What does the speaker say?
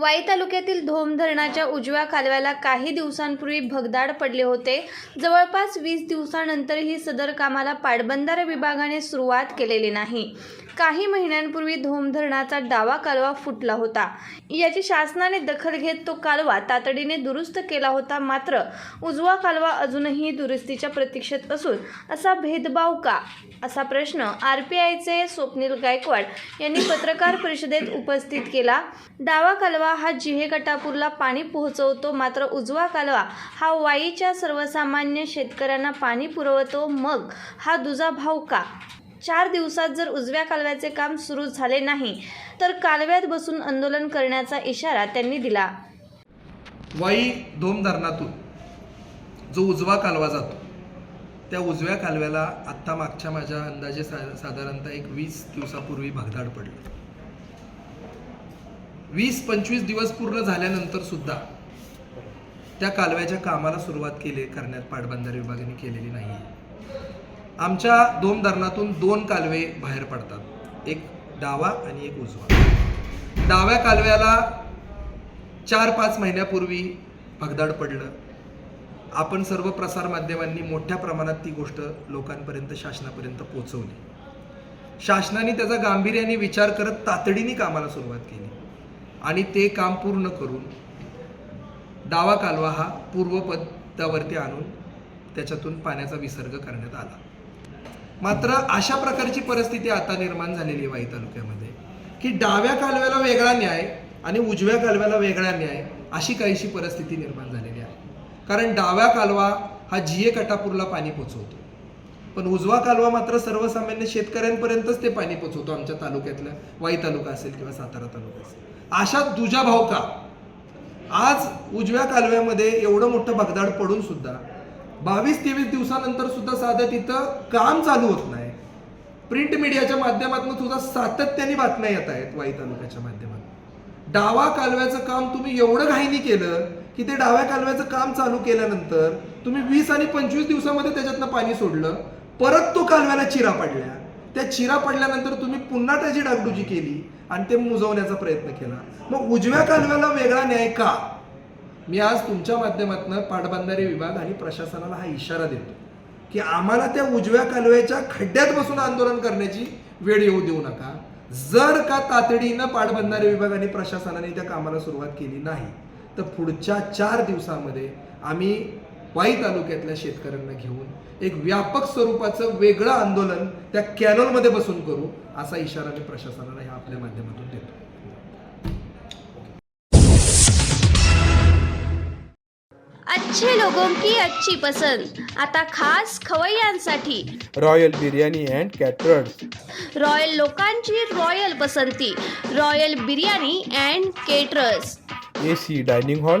वाई तालुक्यातील धोम धरणाच्या उजव्या कालव्याला काही दिवसांपूर्वी भगदाड पडले होते. जवळपास वीस दिवसानंतरही सदर कामाला पाटबंधारे विभागाने सुरुवात केलेली नाही. काही महिन्यांपूर्वी धोम धरणाचा डावा कालवा फुटला होता. याची शासनाने दखल घेत तो कालवा तातडीने दुरुस्त केला होता. मात्र उजवा कालवा अजूनही दुरुस्तीच्या प्रतीक्षेत असून असा भेदभाव का? असा प्रश्न आर पी आयचे स्वप्नील गायकवाड यांनी पत्रकार परिषदेत उपस्थित केला. डावा कालवा हा जिहे गटापूरला पाणी पोहोचवतो मात्र उजवा कालवा हा वाईच्या सर्वसामान्य शेतकऱ्यांना पाणी पुरवतो. मग हा दुजा भाव का? चार दिवसात जर उजव्या कालव्याचे काम सुरू झाले नाही तर कालव्यात बसून आंदोलन करण्याचा इशारा त्यांनी दिला. वाई धोम धरणातून जो उजवा कालवा जातो त्या उजव्या कालव्याला आत्ता मागच्या माझ्या अंदाजे सा साधारणतः एक वीस दिवसापूर्वी भगदाड पडलं. वीस पंचवीस दिवस पूर्ण झाल्यानंतर सुद्धा त्या कालव्याच्या कामाला सुरुवात केली करण्यात पाटबंधारे विभागाने केलेली नाही. आहे आमच्या दोन धरणातून दोन कालवे बाहेर पडतात. एक डावा आणि एक उजवा. डाव्या कालव्याला चार पाच महिन्यापूर्वी भगदाड पडलं. आपण सर्व प्रसारमाध्यमांनी मोठ्या प्रमाणात ती गोष्ट लोकांपर्यंत शासनापर्यंत पोहोचवली. शासनाने त्याचा गांभीर्याने विचार करत तातडीने कामाला सुरुवात केली. आणि ते काम पूर्ण करून डावा कालवा हा पूर्वपदावरती आणून त्याच्यातून पाण्याचा विसर्ग करण्यात आला. मात्र अशा प्रकारची परिस्थिती आता निर्माण झालेली आहे वाई तालुक्यामध्ये की डाव्या कालव्याला वेगळा न्याय आणि उजव्या कालव्याला वेगळा न्याय अशी काहीशी परिस्थिती निर्माण झालेली आहे. कारण डाव्या कालवा हा जिए कटापूरला पाणी पोचवतो. पण उजवा कालवा मात्र सर्वसामान्य शेतकऱ्यांपर्यंतच ते पाणी पोचवतो आमच्या तालुक्यातल्या वाई तालुका असेल किंवा सातारा तालुका असेल. अशा दुजा भाव का? आज उजव्या कालव्यामध्ये एवढं मोठं भगदाड पडून सुद्धा बावीस तेवीस दिवसानंतर सुद्धा साधं तिथं काम चालू होत नाही. प्रिंट मीडियाच्या माध्यमातून सुद्धा सातत्याने बातम्या येत आहेत वाई तालुक्याच्या माध्यमातून. डावा कालव्याचं काम तुम्ही एवढं घाईनी केलं की ते डाव्या कालव्याचं काम चालू केल्यानंतर तुम्ही वीस आणि पंचवीस दिवसामध्ये त्याच्यातनं पाणी सोडलं. परत तो कालव्याला चिरा पडल्या. त्या चिरा पडल्यानंतर तुम्ही पुन्हा त्याची डागडुजी केली आणि ते मुजवण्याचा प्रयत्न केला. मग उजव्या कालव्याला वेगळा न्याय का? मी आज तुमच्या माध्यमातून पाटबंधारे विभाग आणि प्रशासनाला हा इशारा देतो की आम्हाला त्या उजव्या कालव्याच्या खड्ड्यात बसून आंदोलन करण्याची वेळ येऊ देऊ नका. जर का तातडीनं पाटबंधारे विभाग आणि प्रशासनाने त्या कामाला सुरुवात केली नाही तर पुढच्या चार दिवसामध्ये आम्ही वाई तालुक्यातल्या शेतकऱ्यांना घेऊन एक व्यापक स्वरूपाचं वेगळं आंदोलन त्या कॅनलमध्ये बसून करू असा इशारा मी प्रशासनाला ह्या आपल्या माध्यमातून देतो. अच्छे लोगों की अच्छी पसंद. आता खास खवय्यांसाठी royal biryani and caterers royal लोकांची रॉयल पसंती. Royal biryani and caterers A C dining hall